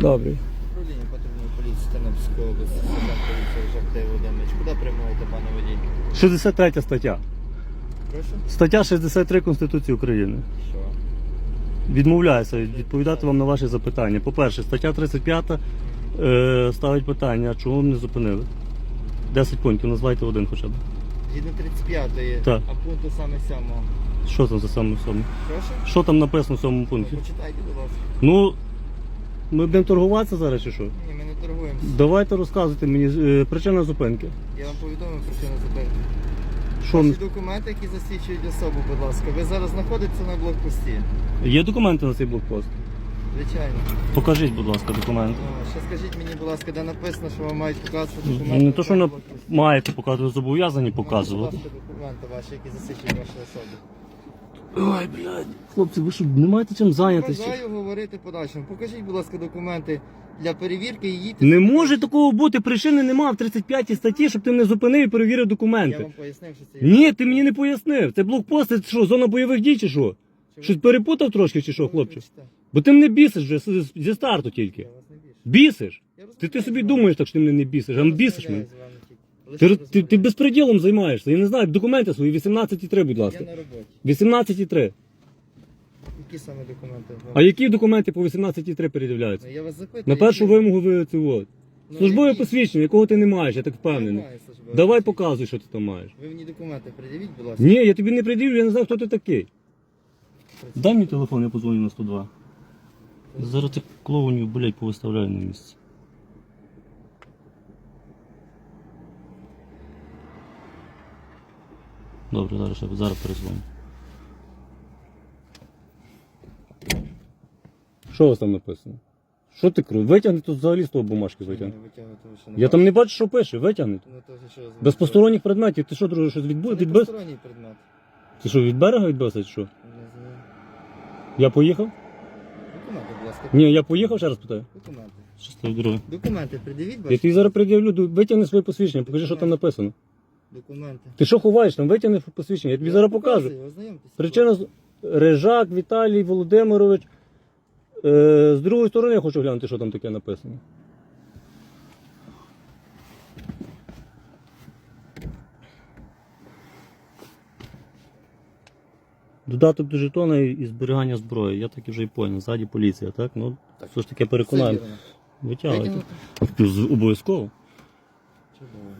Добре. Управління патрульної поліції Тернопільської області, сержант поліції Жахтей Володимирович. Куди прямуєте, пане водій? 63 стаття. Прошу? Стаття 63 Конституції України. Що? Відмовляюся відповідати вам на ваші запитання. По-перше, стаття 35 е, ставить питання, чому ви не зупинили? 10 пунктів, назвайте один хоча б. Згідно 35-ї, Так. а пункту саме 7 Що там за саме в? Прошу? Що там написано в цьому Ну, пункті? почитайте, будь ласка. Ну, ми будемо торгуватися зараз чи що? Ні, ми не торгуємося. Давайте розказуйте мені е, причина зупинки. Я вам повідомив причину зупинки. Що Ваші документи, які засвідчують особу, будь ласка. Ви зараз знаходитеся на блокпості. Є документи на цей блокпост? Звичайно. Покажіть, будь ласка, документи. Ну, ще скажіть мені, будь ласка, де написано, що вам мають показувати документи. Не то, що на на блокпості. маєте показувати, зобов'язані Ну, показувати. Будь ласка, документи ваші, які засвідчують вашу особу. Ой, блядь. Хлопці, ви що, не маєте чим зайнятися? Бажаю говорити подальшому. Покажіть, будь ласка, документи для перевірки і їдьте. Не може такого бути, причини нема в 35 статті, щоб ти мене зупинив і перевірив Я документи. вам пояснив, що це є. Ні, ти мені не пояснив. Це блокпост, це що, зона бойових дій чи що? Чи ви- Щось перепутав трошки чи що, ви хлопче? кричите? Бо ти мене бісиш вже з- зі старту тільки. Я вас не більше. Бісиш. Я Ти, ти розмовляю собі з вами. думаєш так, що ти мене не бісиш, а Я бісиш мене. розмовляю з вами тільки. Лише Ти, ти, ти безпреділом займаєшся. Я не знаю, документи свої 18,3, будь Я ласка. на роботі. 18,3. Які саме документи? А які документи по 18,3 передивляються? Ну, Я вас запитую. На першу які? вимогу ви це от. Ну, Службове які? посвідчення, якого ти не маєш, я так впевнений. маю службове Давай посвідчення. показуй, що ти там маєш. Ви мені документи придивіть, будь ласка. Ні, я тобі не придивлю, я не знаю, хто ти такий. Дай мені телефон, я позвоню на 102. Зараз цих клоунів, блядь, повиставляю на місце. Добре, зараз, ще- зараз перезвоню. Що у вас там написано? Що ти кру? Витягни тут взагалі з того бумажки витягни. Я там не бачу, що пише, витягни. Ну, Без посторонніх предметів. Ти що, друже, щось Це відбу... не відбив? посторонній предмет. Ти що, від берега відбився чи що? Не знаю. Я поїхав? Документи, будь ласка. Ні, я поїхав, ще раз питаю. Документи. Щасливо, друге. Документи придивіть, Я бачите? тобі зараз пред'явлю, ду- витягни своє посвідчення, покажи, що там написано. Документи. Ти що ховаєш там? Витягни посвідчення, я тобі зараз покажу. ознайомтеся. Причина з- Рижак Віталій Володимирович. Е, з другої сторони я хочу глянути, що там таке написано. Додаток до жетона і і зберігання зброї. Я так і вже і поняв. Ззаді поліція, так? Ну, Так. все ж таки Все переконаємо. вірно. Витягуйте. Витягнути? З- Обов'язково. Чудово.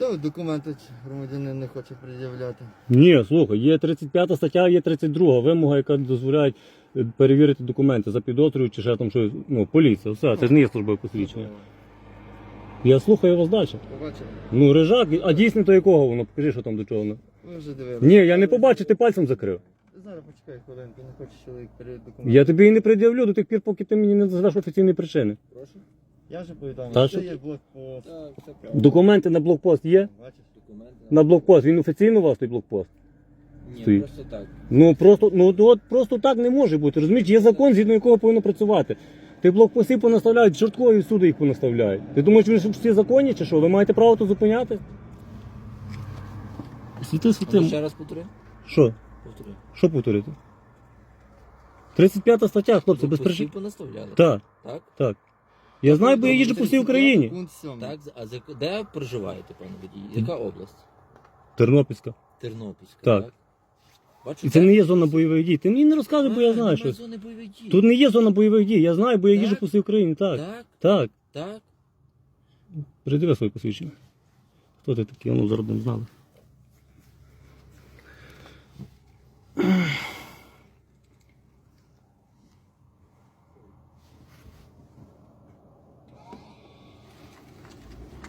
Та документи громадянин не хоче пред'являти. Ні, слухай, є 35 стаття, є 32 вимога, яка дозволяє е, перевірити документи за підозрою чи ще там щось. Ну, поліція, все, це ж не є службове посвідчення. Я слухаю вас далі. Побачили? Ну, рижак, а дійсно то якого воно? Покажи, що там до чого воно. Ви вже дивилися. Ні, я не побачив, ти пальцем закрив. Зараз почекай хвилинку, не хоче чоловік перевірити документи. Я тобі і не пред'явлю до тих пір, поки ти мені не назвеш офіційні причини. Прошу. Я вже повідомив, Та що що? є блокпост. Так, правда. Документи на блокпост є? Бачиш? Документи. На блокпост. Він офіційно у вас той блокпост? Ні, стоїть. просто так. Ну просто, ну от просто так не може бути. Розумієш, є закон, згідно якого повинно працювати. Ти блокпости понаставляють, чорткові суди їх понаставляють. Ти думаєш, ви ж всі законні чи що? Ви маєте право то зупиняти? Світи, світи. ще раз повтори. Що? Повтори. Що повторити? 35 стаття, хлопці, без Блокпостів причин. понаставляли. Так, Так? так. Я знаю, бо я їжджу по всій Україні. Пункт 7. Так, а за де проживаєте, пане водій? Яка область? Тернопільська. Тернопільська, Так. так? Бачу, І це так. не є зона бойових дій. Ти мені не розказуй, бо я знаю щось. зони бойових дій. Тут не є зона бойових дій. Я знаю, бо я Так? їжджу по всій Україні. Так. Так, Так. так. Придиви своє посвідчення. Хто ти такий? Ну, зараз не знали.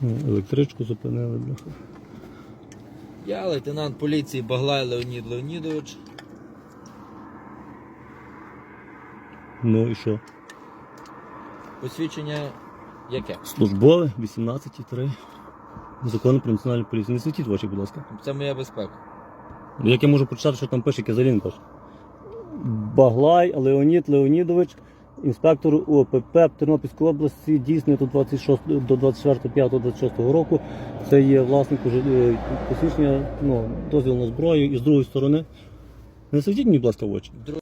Електричку зупинили, бляха. Я лейтенант поліції Баглай Леонід Леонідович. Ну і що? Посвідчення яке? Службове 18,3. Закон про національну поліцію. Не світіть в очі, будь ласка. Це моя безпека. Як я можу прочитати, що там пише, Кизалін пише? Баглай Леонід Леонідович, інспектор УОПП Тернопільської області, дійсний до 26 до 24.05.26 року. Це є власник е, посвідчення, ну, дозвіл на зброю і з другої сторони. Не світіть мені, будь ласка, в очі.